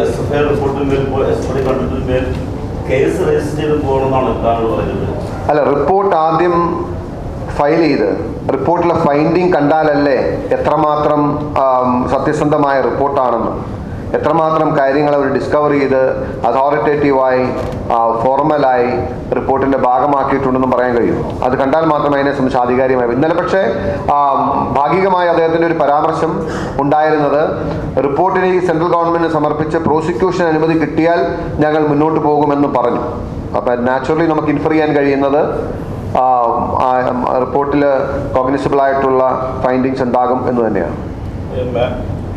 S F I റിപ്പോർട്ടിന്മേൽ S F I കണ്ടിട്ടിന്മേൽ case register ചെയ്ത് പോകണമെന്നാണ് താങ്കൾ പറയുന്നത്. അല്ല റിപ്പോർട്ട് ആദ്യം ഫയൽ ചെയ്ത്. റിപ്പോർട്ടിലെ ഫൈൻഡിങ് കണ്ടാലല്ലേ എത്രമാത്രം സത്യസന്ധമായ റിപ്പോർട്ടാണെന്ന് എത്രമാത്രം കാര്യങ്ങൾ അവർ ഡിസ്കവർ ചെയ്ത് അതോറിറ്റേറ്റീവായി ഫോർമലായി റിപ്പോർട്ടിന്റെ ഭാഗമാക്കിയിട്ടുണ്ടെന്ന് പറയാൻ കഴിയും. അത് കണ്ടാൽ മാത്രമേ അതിനെ സംബന്ധിച്ച് ആധികാരികമായി ഇന്നലെ പക്ഷേ ഭാഗികമായി അദ്ദേഹത്തിന്റെ ഒരു പരാമർശം ഉണ്ടായിരുന്നത് റിപ്പോർട്ടിനെ ഈ സെൻട്രൽ ഗവൺമെന്റ് സമർപ്പിച്ച് പ്രോസിക്യൂഷൻ അനുമതി കിട്ടിയാൽ ഞങ്ങൾ മുന്നോട്ട് പോകുമെന്ന് പറഞ്ഞു. അപ്പം നാച്ചുറലി നമുക്ക് ഇൻഫർ ചെയ്യാൻ കഴിയുന്നത് റിപ്പോർട്ടിൽ കോഗ്നിസിബിൾ ആയിട്ടുള്ള ഫൈൻഡിങ്സ് ഉണ്ടാകും എന്ന് തന്നെയാണ്.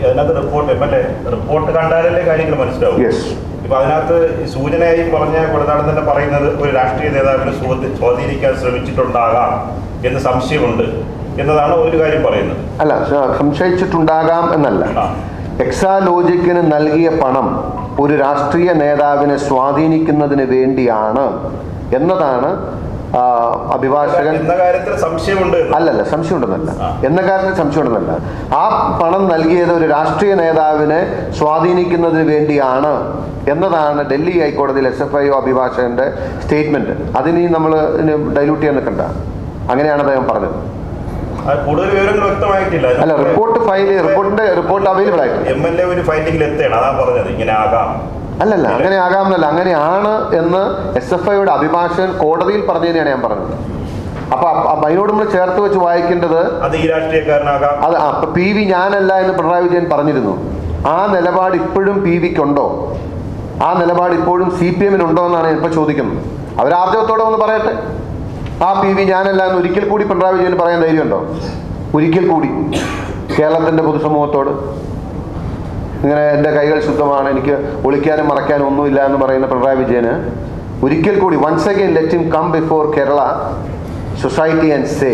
അതിനകത്ത് report M L A report കണ്ടാലല്ലേ കാര്യങ്ങൾ മനസ്സിലാവും. ഇപ്പൊ അതിനകത്ത് സൂചനയായി പറഞ്ഞ കൊടുത്താടൻ തന്നെ പറയുന്നത് ഒരു രാഷ്ട്രീയ നേതാവിനെ സ്വാധീ- സ്വാധീനിക്കാൻ ശ്രമിച്ചിട്ടുണ്ടാകാം എന്ന് സംശയമുണ്ട് എന്നതാണ് ഒരു കാര്യം പറയുന്നത്. അല്ല സംശയിച്ചിട്ടുണ്ടാകാം എന്നല്ല. എക്സാലോജിക്കിന് നൽകിയ പണം ഒരു രാഷ്ട്രീയ നേതാവിനെ സ്വാധീനിക്കുന്നതിന് വേണ്ടിയാണ് എന്നതാണ് അഭിഭാഷകൻ എന്ന കാര്യത്തിൽ സംശയമുണ്ട്. അല്ലല്ല സംശയമുണ്ടെന്നല്ല. എന്ന കാര്യത്തിൽ സംശയമുണ്ടെന്നല്ല. ആ പണം നൽകിയത് ഒരു രാഷ്ട്രീയ നേതാവിനെ സ്വാധീനിക്കുന്നതിന് വേണ്ടിയാണ് എന്നതാണ് ഡൽഹി ഹൈക്കോടതിയിൽ എസ് എഫ് ഐ ഒ അഭിഭാഷകന്റെ സ്റ്റേറ്റ്മെന്റ്. അതിനി നമ്മൾ ഡൈലൂട്ട് ചെയ്യാൻ നിൽക്കണ്ട. അങ്ങനെയാണ് അദ്ദേഹം പറഞ്ഞത്. അത് കൂടുതൽ വിവരങ്ങൾ വ്യക്തമായിട്ടില്ല. അല്ല റിപ്പോർട്ട് ഫയൽ റിപ്പോർട്ടിന്റെ റിപ്പോർട്ട് അവൈലബിൾ ആയിട്ട് എം എൽ എ ഒരു എത്തുകയാണ് അതാ പറഞ്ഞത്. ഇങ്ങനെ ആകാം. അല്ലല്ല അങ്ങനെ ആകാമെന്നല്ല അങ്ങനെയാണ് എന്ന് എസ് എഫ് ഐയുടെ അഭിഭാഷകൻ കോടതിയിൽ പറഞ്ഞതിനെയാണ് ഞാൻ പറഞ്ഞത്. അപ്പൊ അതിനോട് നമ്മൾ ചേർത്ത് വെച്ച് വായിക്കേണ്ടത് അത് അപ്പൊ പി വി ഞാനല്ല എന്ന് പിണറായി വിജയൻ പറഞ്ഞിരുന്നു. ആ നിലപാട് ഇപ്പോഴും പി വിക്കുണ്ടോ? ആ നിലപാട് ഇപ്പോഴും സി പി എമ്മിനുണ്ടോ എന്നാണ് ഇപ്പൊ ചോദിക്കുന്നത്. അവർ ആർജവത്തോടെ ഒന്ന് പറയട്ടെ. ആ പി വി ഞാനല്ല എന്ന് ഒരിക്കൽ കൂടി പിണറായി വിജയൻ പറയാൻ ധൈര്യമുണ്ടോ? ഒരിക്കൽ കൂടി. കേരളത്തിന്റെ പൊതുസമൂഹത്തോട്. ഇങ്ങനെ എന്റെ കൈകൾ ശുദ്ധമാണ് എനിക്ക് ഒളിക്കാനും മറയ്ക്കാനും ഒന്നുമില്ല എന്ന് പറയുന്ന പിണറായി വിജയന് ഒരിക്കൽ കൂടി once again let him come before Kerala society and say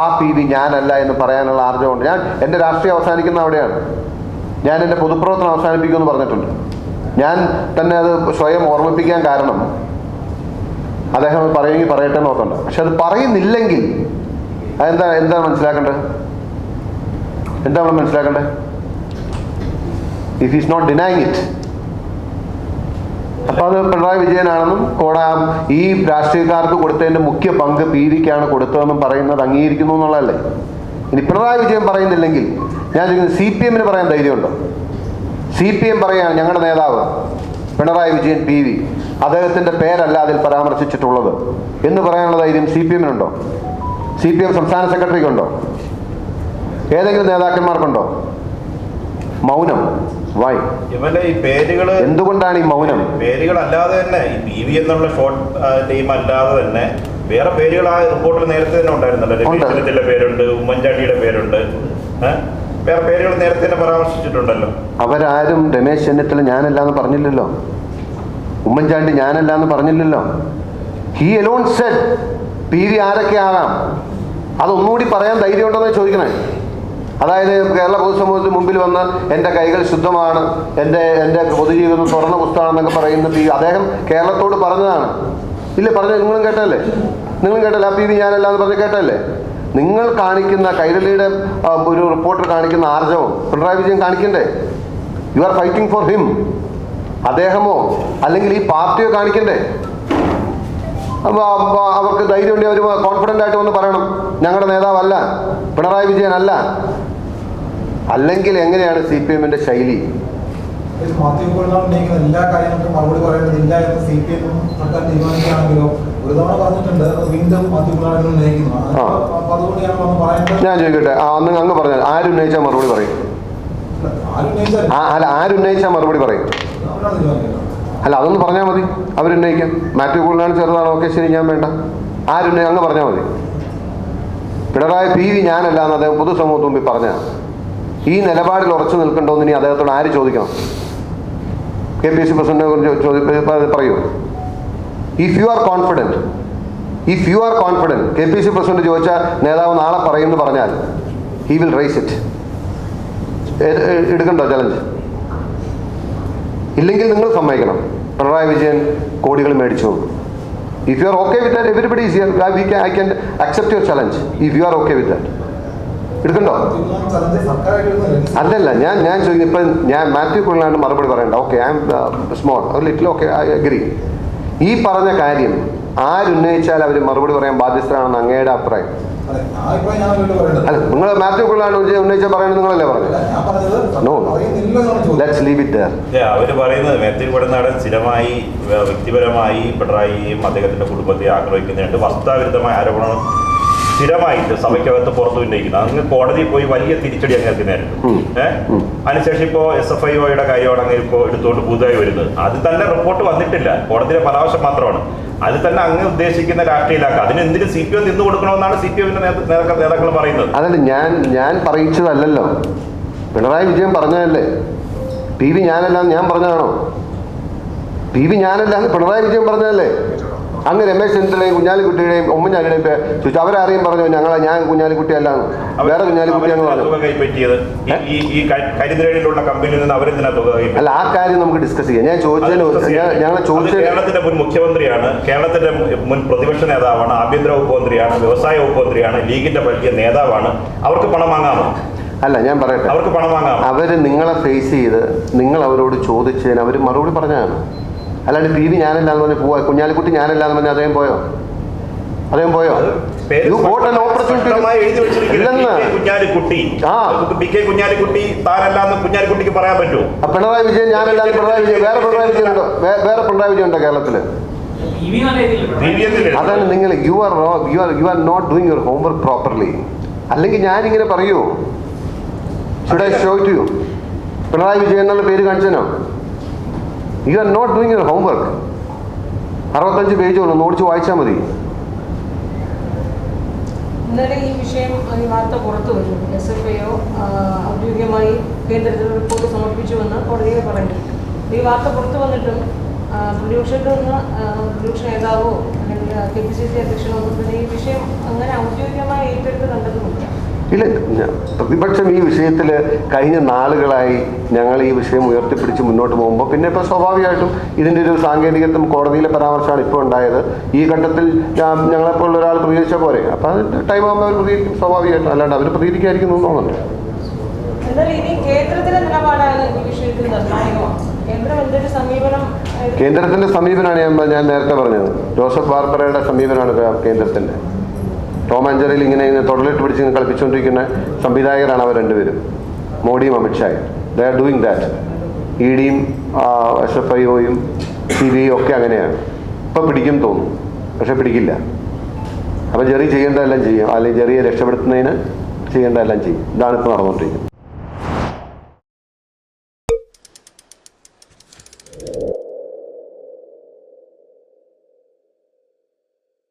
ആ പി വി ഞാനല്ല എന്ന് പറയാനുള്ള ആർജവമുണ്ട്. ഞാൻ എന്റെ രാഷ്ട്രീയം അവസാനിക്കുന്ന അവിടെയാണ്. ഞാൻ എന്റെ പൊതുപ്രവർത്തനം അവസാനിപ്പിക്കുമെന്ന് പറഞ്ഞിട്ടുണ്ട്. ഞാൻ തന്നെ അത് സ്വയം ഓർമ്മിപ്പിക്കാൻ കാരണം അദ്ദേഹം പറയുമെങ്കിൽ പറയട്ടെ നോക്കണ്ട പക്ഷെ അത് പറയുന്നില്ലെങ്കിൽ അതെന്താ എന്താണ് മനസ്സിലാക്കേണ്ടത്? എന്താണ് മനസ്സിലാക്കേണ്ടത്? If is not denying it അപ്പൊ അത് പിണറായി വിജയനാണെന്നും കോടാ ഈ രാഷ്ട്രീയക്കാർക്ക് കൊടുത്തതിന്റെ മുഖ്യ പങ്ക് പീതിക്കാണ് കൊടുത്തതെന്നും പറയുന്നത് അംഗീകരിക്കുന്നു എന്നുള്ളതല്ലേ? ഇനി പിണറായി വിജയൻ പറയുന്നില്ലെങ്കിൽ ഞാൻ ചോദിക്കുന്നത് സി പി എമ്മിന് പറയാൻ ധൈര്യമുണ്ടോ? സി പി എം പറയാണ് ഞങ്ങളുടെ നേതാവ് പിണറായി വിജയൻ പി വി അദ്ദേഹത്തിന്റെ പേരല്ല അതിൽ പരാമർശിച്ചിട്ടുള്ളത്. എന്ന് പറയാനുള്ള ധൈര്യം സി പി എമ്മിനുണ്ടോ? സി പി എം സംസ്ഥാന സെക്രട്ടറിക്കുണ്ടോ? ഏതെങ്കിലും നേതാക്കന്മാർക്കുണ്ടോ? മൗനം. വൈ ഇവന്റെ ഈ പേരുകൾ എന്തുകൊണ്ടാണ് ഈ മൗനം? പേരുകൾ അല്ലാതെ തന്നെ ഈ പി വി എന്നുള്ള ഷോർട്ട് ടീം അല്ലാതെ തന്നെ വേറെ പേരുകൾ ആ റിപ്പോർട്ടിൽ നേരത്തെ തന്നെ ഉണ്ടായിരുന്നല്ലോ. രമേശ് ഉണ്ട്. പേരുണ്ട് ഉമ്മൻചാണ്ടിയുടെ പേരുണ്ട് വേറെ പേരുകൾ നേരത്തെ തന്നെ പരാമർശിച്ചിട്ടുണ്ടല്ലോ. അവരാരും രമേശ് ചെന്നിത്തല ഞാനല്ല എന്ന് പറഞ്ഞില്ലല്ലോ. ഉമ്മൻചാണ്ടി ഞാനല്ല എന്ന് പറഞ്ഞില്ലല്ലോ. He alone said P V ആരൊക്കെ ആകാം? അതൊന്നുകൂടി പറയാൻ ധൈര്യമുണ്ടോ എന്ന് ചോദിക്കണേ. അതായത് കേരള പൊതുസമൂഹത്തിന് മുമ്പിൽ വന്ന് എന്റെ കൈകൾ ശുദ്ധമാണ് എന്റെ എന്റെ പൊതുജീവിതം തുറന്ന പുസ്തകമാണെന്നൊക്കെ പറയുന്ന പി അദ്ദേഹം കേരളത്തോട് പറഞ്ഞതാണ്. ഇല്ല പറഞ്ഞ നിങ്ങളും കേട്ടല്ലേ നിങ്ങളും കേട്ടല്ലേ ആ പി വി ഞാനല്ല എന്ന് പറഞ്ഞ് കേട്ടല്ലേ നിങ്ങൾ കാണിക്കുന്ന കൈരളിയുടെ ഒരു റിപ്പോർട്ടർ കാണിക്കുന്ന ആർജവം Pinarayi Vijayan കാണിക്കണ്ടേ? You are fighting for him അദ്ദേഹമോ അല്ലെങ്കിൽ ഈ പാർട്ടിയോ കാണിക്കണ്ടേ? അവർക്ക് ധൈര്യം ഉണ്ടെങ്കിൽ അവർ കോൺഫിഡന്റ് ആയിട്ട് വന്ന് പറയണം. ഞങ്ങളുടെ നേതാവല്ല പിണറായി വിജയൻ അല്ല അല്ലെങ്കിൽ എങ്ങനെയാണ് സി പി എമ്മിന്റെ ശൈലി? ഇതിൽ മാധ്യമങ്ങളിലാണ് ഉന്നയിക്കുന്ന എല്ലാ കാര്യങ്ങൾക്കും മറുപടി പറയേണ്ടതില്ല എന്ന് സി പി എം സർക്കാർ തീരുമാനിക്കുകയാണെങ്കിലോ ഒരു തവണ പറഞ്ഞിട്ടുണ്ട്. അത് വീണ്ടും മാധ്യമങ്ങളാണ് ഉന്നയിക്കുന്നത് ആ. അപ്പൊ അതുകൊണ്ട് ഞാൻ ചോദിക്കട്ടെ അന്ന് അങ്ങ് പറഞ്ഞാൽ ആരുന്നയിച്ചാൽ മറുപടി പറയും? അല്ല ആരുന്നയിച്ചാൽ മറുപടി പറയും? അല്ല അതൊന്ന് പറഞ്ഞാൽ മതി. അവരുന്നയിക്കാം മാത്യു കൂടുതലാണ് ചെറുതാണോ. ഓക്കെ ശരി ഞാൻ വേണ്ട. ആരുന്നയി അങ്ങ് പറഞ്ഞാൽ മതി. പിണറായി പി വി ഞാനല്ല എന്ന് അദ്ദേഹം പൊതുസമൂഹത്തിന് മുമ്പിൽ പറഞ്ഞ ഈ നിലപാടിൽ ഉറച്ചു നിൽക്കണ്ടോന്ന് ഇനി അദ്ദേഹത്തോട് ആര് ചോദിക്കണം? കെ പി സി പ്രസിഡന്റിനെ കുറിച്ച് പറയൂ. If you are confident if you are confident K P C president ചോദിച്ച നേതാവ് നാളെ പറയുമെന്ന് പറഞ്ഞാൽ ഹി വിൽ റൈസ് ഇറ്റ് എടുക്കണ്ടോ ചലഞ്ച് ഇല്ലെങ്കിൽ നിങ്ങൾ സമ്മതിക്കണം. പിണറായി വിജയൻ കോടികൾ മേടിച്ചു. If you are okay with that everybody is here we I can accept your challenge if you are okay with that എടുക്കണ്ടോ? അല്ലല്ല ഞാൻ ഞാൻ ചോദിക്കും ഇപ്പം ഞാൻ മാത്യു കുള്ളാണ്ട് മറുപടി പറയണ്ട. ഓക്കെ ഐ എം സ്മോൾ ഒരു ലിറ്റിൽ ഓക്കെ ഐ അഗ്രി ഈ പറഞ്ഞ കാര്യം ആരുന്നയിച്ചാൽ അവർ മറുപടി പറയാൻ ബാധ്യസ്ഥരാണെന്ന് അങ്ങയുടെ അഭിപ്രായം? അല്ല നിങ്ങൾ മാത്യു കുള്ളാണ്ട് ഉന്നയിച്ച പറയുന്നത് നിങ്ങളല്ലേ എന്നാണ് ചോദിച്ചത് ലെറ്റ്സ് ലീവ് ഇറ്റ് ഇല്ല, പറയുന്നത് മാത്യു കൊടുനാടൻ സ്ഥിരമായി വ്യക്തിപരമായി പിണറായിയും അദ്ദേഹത്തിന്റെ കുടുംബത്തെ ആക്രമിക്കുന്നുണ്ട് വസ്തുതാവിരുദ്ധമായ ആരോപണം സ്ഥിരമായിട്ട് സഭയ്ക്കകത്ത് പുറത്തു ഉന്നയിക്കുന്നത് അങ്ങ് കോടതിയിൽ പോയി വലിയ തിരിച്ചടി അങ്ങ് ഉം. ഏഹ് അതിനുശേഷം ഇപ്പോൾ എസ് എഫ് ഐ ഒയുടെ കാര്യമാണ് അങ്ങ് ഇപ്പോൾ എടുത്തുകൊണ്ട് പുതുതായി വരുന്നത്. അത് തന്നെ റിപ്പോർട്ട് വന്നിട്ടില്ല. കോടതിയുടെ പരാമർശം മാത്രമാണ്. അത് തന്നെ അങ്ങ് ഉദ്ദേശിക്കുന്ന രാഷ്ട്രീയലാക്കുക അതിന് എന്തിനും സി പി എം നിന്ന് കൊടുക്കണമെന്നാണ് സി പി എമ്മിന്റെ നേതാക്കൾ പറയുന്നത്. അതല്ല ഞാൻ ഞാൻ പറയിച്ചതല്ലല്ലോ. പിണറായി വിജയൻ പറഞ്ഞതല്ലേ? പി വി ഞാനല്ല ഞാൻ പറഞ്ഞതാണോ? പി വി ഞാനല്ല പിണറായി വിജയൻ പറഞ്ഞതല്ലേ? അങ്ങ് രമേശ് ചെന്നിത്തലയും കുഞ്ഞാലിക്കുട്ടിയുടെയും ഉമ്മൻചാണ്ടിയുടെയും പേര് ചോദിച്ചു. അവരാരെയും പറഞ്ഞു ഞങ്ങളെ ഞാൻ കുഞ്ഞാലിക്കുട്ടി അല്ലാന്ന് വേറെ കുഞ്ഞാലിക്കുട്ടിയാണ് പറഞ്ഞു അല്ല ആ കാര്യം നമുക്ക് ഡിസ്കസ് ചെയ്യാം. ഞാൻ ചോദിച്ചതിന് ഞങ്ങൾ ചോദിച്ചത് കേരളത്തിന്റെ മുൻ മുഖ്യമന്ത്രിയാണ്. കേരളത്തിന്റെ മുൻ പ്രതിപക്ഷ നേതാവാണ് ആഭ്യന്തര വകുപ്പ് മന്ത്രിയാണ് വ്യവസായ വകുപ്പ് മന്ത്രിയാണ് ലീഗിന്റെ വലിയ നേതാവാണ്. അവർക്ക് പണം വാങ്ങാമോ? അല്ല ഞാൻ പറയട്ടെ. അവർക്ക് പണം വാങ്ങാം അവർ നിങ്ങളെ ഫേസ് ചെയ്ത് നിങ്ങൾ അവരോട് ചോദിച്ചതിന് അവർ മറുപടി പറഞ്ഞതാണ്. അല്ലാണ്ട് ദീപി വി ഞാനല്ല എന്ന് പറഞ്ഞ് പോവാ. കുഞ്ഞാലിക്കുട്ടി ഞാനല്ല എന്ന് പറഞ്ഞ് അദ്ദേഹം പോയോ? അദ്ദേഹം പോയോ? യു ഗോട്ട് ഇല്ലെന്ന്. കുഞ്ഞാലിക്കുട്ടി. ആ. കെ കുഞ്ഞാലിക്കുട്ടി താനല്ലാന്ന് കുഞ്ഞാലിക്കുട്ടിക്ക് പറയാൻ പറ്റുമോ? പിണറായി വിജയൻ ഞാനല്ല പിണറായി വിജയൻ. വേറെ പിണറായി വിജയൻ ഉണ്ടോ? വേറെ പിണറായി വിജയൻ ഉണ്ടോ കേരളത്തിൽ? അതാണ് നിങ്ങൾ you are you are you are not doing your homework properly അല്ലെങ്കിൽ ഞാനിങ്ങനെ പറയൂ. Should I show to you Pinarayi Vijayan എന്നുള്ള പേര് കാണിച്ചനോ you are not doing your homework അറുപത്തഞ്ച് പേജ് ഒന്ന് ഓടിച്ച് വായിച്ചാൽ മതി. ഈ ഔദ്യോഗികമായി ഏറ്റെടുത്ത് ഇല്ല പ്രതിപക്ഷം ഈ വിഷയത്തിൽ കഴിഞ്ഞ നാളുകളായി ഞങ്ങൾ ഈ വിഷയം ഉയർത്തിപ്പിടിച്ച് മുന്നോട്ട് പോകുമ്പോൾ പിന്നെ ഇപ്പോൾ സ്വാഭാവികമായിട്ടും ഇതിന്റെ ഒരു സാങ്കേതികത്വം കോടതിയിലെ പരാമർശമാണ് ഇപ്പോൾ ഉണ്ടായത്. ഈ ഘട്ടത്തിൽ ഞങ്ങളെപ്പോലുള്ള ഒരാൾ പ്രതികരിച്ച പോലെ അപ്പം അത് ടൈം ആകുമ്പോൾ അവർ പ്രതികരിക്കും സ്വാഭാവികമായിട്ടും. അല്ലാണ്ട് അവർ പ്രതികരിക്കായിരിക്കും എന്ന് തോന്നുന്നുണ്ട്. എന്നാൽ ഇനി കേന്ദ്രത്തിലെ നിലപാടാണ് ഈ വിഷയത്തിൽ നിർണായകമാണ് കേന്ദ്രം സമീപനം എടുക്കും? കേന്ദ്രത്തിന്റെ സമീപനമാണ് ഞാൻ ഞാൻ നേരത്തെ പറഞ്ഞത്. ജോസഫ് വാർപ്പറയുടെ സമീപനമാണ് ഇപ്പൊ കേന്ദ്രത്തിന്റെ ടോം ആഞ്ചറിയിൽ ഇങ്ങനെ ഇങ്ങനെ തൊടലിട്ട് പിടിച്ച് ഇങ്ങനെ കളിപ്പിച്ചുകൊണ്ടിരിക്കുന്ന സംവിധായകരാണ് അവർ രണ്ടുപേരും. മോഡിയും അമിത്ഷായും. They are doing that E ഡിയും എസ് എഫ് ഐ ഒയും സി ബി ഒക്കെ അങ്ങനെയാണ്. ഇപ്പം പിടിക്കും തോന്നും പക്ഷെ പിടിക്കില്ല. അപ്പം ജെറി ചെയ്യേണ്ടതെല്ലാം ചെയ്യും. അല്ലെങ്കിൽ ജെറിയെ രക്ഷപ്പെടുത്തുന്നതിന് ചെയ്യേണ്ടതെല്ലാം ചെയ്യും. ഇതാണ് ഇപ്പോൾ നടന്നുകൊണ്ടിരിക്കുന്നത്.